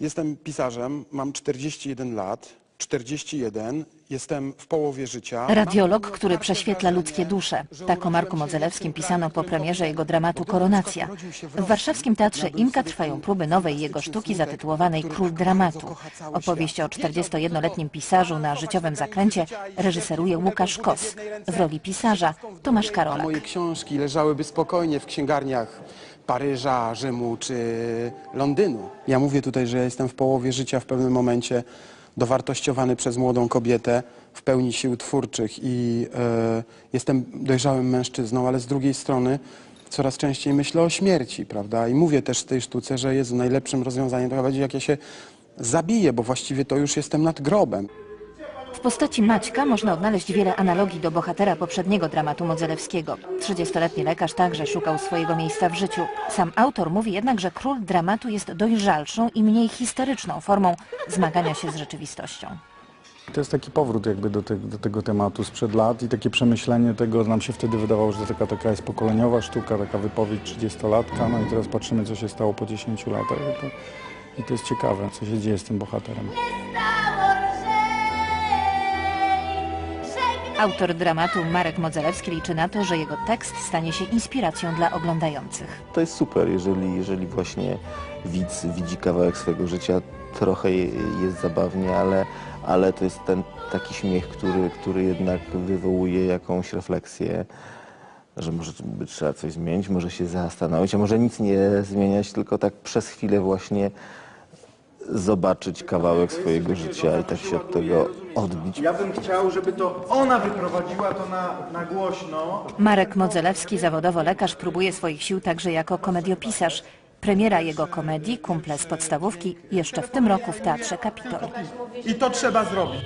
Jestem pisarzem, mam 41 lat, 41, jestem w połowie życia. Radiolog, który prześwietla ludzkie dusze. Tak o Marku Modzelewskim pisano po premierze jego dramatu Koronacja. W warszawskim Teatrze Imka trwają próby nowej jego sztuki zatytułowanej Król Dramatu. Opowieść o 41-letnim pisarzu na życiowym zakręcie reżyseruje Łukasz Kos. W roli pisarza Tomasz Karolak. Moje książki leżałyby spokojnie w księgarniach Paryża, Rzymu czy Londynu. Ja mówię tutaj, że jestem w połowie życia w pewnym momencie dowartościowany przez młodą kobietę w pełni sił twórczych i e, jestem dojrzałym mężczyzną, ale z drugiej strony coraz częściej myślę o śmierci, prawda? I mówię też w tej sztuce, że jest najlepszym rozwiązaniem to będzie jak ja się zabiję, bo właściwie to już jestem nad grobem. W postaci Maćka można odnaleźć wiele analogii do bohatera poprzedniego dramatu Modzelewskiego. 30-letni lekarz także szukał swojego miejsca w życiu. Sam autor mówi jednak, że król dramatu jest dojrzalszą i mniej historyczną formą zmagania się z rzeczywistością. To jest taki powrót jakby do, te, do tego tematu sprzed lat i takie przemyślenie tego, nam się wtedy wydawało, że to taka, taka jest pokoleniowa sztuka, taka wypowiedź 30-latka, no i teraz patrzymy, co się stało po 10 latach i to, i to jest ciekawe, co się dzieje z tym bohaterem. Autor dramatu Marek Modzelewski liczy na to, że jego tekst stanie się inspiracją dla oglądających. To jest super, jeżeli, jeżeli właśnie widz widzi kawałek swojego życia, trochę je- jest zabawnie, ale, ale to jest ten taki śmiech, który, który jednak wywołuje jakąś refleksję, że może by trzeba coś zmienić, może się zastanowić, a może nic nie zmieniać, tylko tak przez chwilę właśnie zobaczyć kawałek swojego życia i tak się od tego odbić. Ja bym chciał, żeby to ona wyprowadziła to na, na głośno. Marek Modzelewski, zawodowo lekarz, próbuje swoich sił także jako komediopisarz. Premiera jego komedii, Kumple z podstawówki, jeszcze w tym roku w Teatrze Kapitol. I to trzeba zrobić.